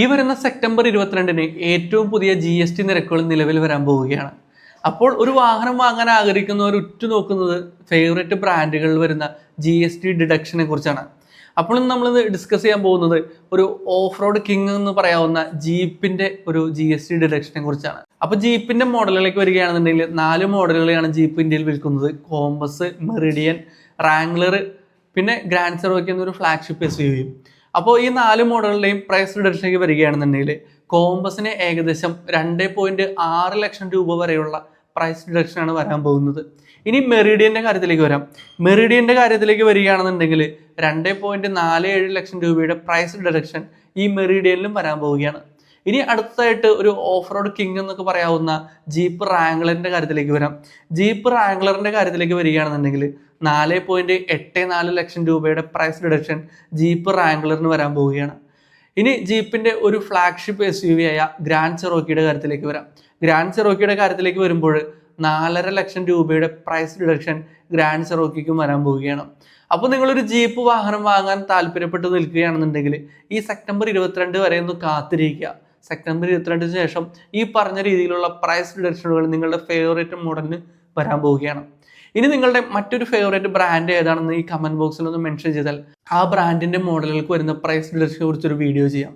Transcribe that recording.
ഈ വരുന്ന സെപ്റ്റംബർ ഇരുപത്തിരണ്ടിന് ഏറ്റവും പുതിയ ജി എസ് ടി നിരക്കുകൾ നിലവിൽ വരാൻ പോവുകയാണ്. അപ്പോൾ ഒരു വാഹനം വാങ്ങാൻ ആഗ്രഹിക്കുന്നവർ ഉറ്റുനോക്കുന്നത് ഫേവറേറ്റ് ബ്രാൻഡുകളിൽ വരുന്ന ജി എസ് ടി ഡിഡക്ഷനെ കുറിച്ചാണ്. അപ്പോൾ നമ്മൾ ഡിസ്കസ് ചെയ്യാൻ പോകുന്നത് ഒരു ഓഫ് റോഡ് കിങ് എന്ന് പറയാവുന്ന ജീപ്പിന്റെ ഒരു ജി എസ് ടി ഡിഡക്ഷനെ കുറിച്ചാണ്. അപ്പോൾ ജീപ്പിന്റെ മോഡലുകളിലേക്ക് വരികയാണെന്നുണ്ടെങ്കിൽ നാല് മോഡലുകളെയാണ് ജീപ്പ് ഇന്ത്യയിൽ വിൽക്കുന്നത്. കോമ്പസ് മെറിഡിയൻ റാംഗ്ലർ പിന്നെ ഗ്രാൻഡ് സെറോക്കി എന്നൊരു ഫ്ലാഗ്ഷിപ്പ് എസ് യു അപ്പോൾ ഈ നാല് മോഡലിന്റെയും പ്രൈസ് റിഡക്ഷനിലേക്ക് വരികയാണെന്നുണ്ടെങ്കിൽ കോമ്പസിന് ഏകദേശം രണ്ട് പോയിന്റ് ആറ് ലക്ഷം രൂപ വരെയുള്ള പ്രൈസ് റിഡക്ഷനാണ് വരാൻ പോകുന്നത്. ഇനി മെറിഡിയന്റെ കാര്യത്തിലേക്ക് വരാം. മെറിഡിയന്റെ കാര്യത്തിലേക്ക് വരികയാണെന്നുണ്ടെങ്കിൽ രണ്ട് പോയിന്റ് നാല് ഏഴ് ലക്ഷം രൂപയുടെ പ്രൈസ് റിഡക്ഷൻ ഈ മെറിഡിയനിലും വരാൻ പോവുകയാണ്. ഇനി അടുത്തതായിട്ട് ഒരു ഓഫ് റോഡ് കിങ് എന്നൊക്കെ പറയാവുന്ന ജീപ്പ് റാംഗ്ലറിന്റെ കാര്യത്തിലേക്ക് വരാം. ജീപ്പ് റാംഗ്ലറിന്റെ കാര്യത്തിലേക്ക് വരികയാണെന്നുണ്ടെങ്കിൽ നാല് പോയിന്റ് എട്ട് നാല് ലക്ഷം രൂപയുടെ പ്രൈസ് റിഡക്ഷൻ ജീപ്പ് റാംഗ്ലറിന് വരാൻ പോവുകയാണ്. ഇനി ജീപ്പിന്റെ ഒരു ഫ്ലാഗ്ഷിപ്പ് എസ് യു വി ആയ ഗ്രാൻഡ് ചെറോക്കിയുടെ കാര്യത്തിലേക്ക് വരാം. ഗ്രാൻഡ് ചെറോക്കിയുടെ കാര്യത്തിലേക്ക് വരുമ്പോൾ നാലര ലക്ഷം രൂപയുടെ പ്രൈസ് റിഡക്ഷൻ ഗ്രാൻഡ് ചെറോക്കിക്കും വരാൻ പോവുകയാണ്. അപ്പോൾ നിങ്ങളൊരു ജീപ്പ് വാഹനം വാങ്ങാൻ താല്പര്യപ്പെട്ട് നിൽക്കുകയാണെന്നുണ്ടെങ്കിൽ ഈ സെപ്റ്റംബർ ഇരുപത്തിരണ്ട് വരെ ഒന്ന് കാത്തിരിക്കുക. സെപ്റ്റംബർ ഇരുപത്തിരണ്ടിന് ശേഷം ഈ പറഞ്ഞ രീതിയിലുള്ള പ്രൈസ് റിഡക്ഷനുകൾ നിങ്ങളുടെ ഫേവറേറ്റ് മോഡലിന് വരാൻ പോവുകയാണ്. ഇനി നിങ്ങളുടെ മറ്റൊരു ഫേവറേറ്റ് ബ്രാൻഡ് ഏതാണെന്ന് ഈ കമന്റ് ബോക്സിൽ ഒന്ന് മെൻഷൻ ചെയ്താൽ ആ ബ്രാൻഡിന്റെ മോഡലുകൾക്ക് വരുന്ന പ്രൈസ് റിഡക്ഷനെ കുറിച്ചൊരു വീഡിയോ ചെയ്യാം.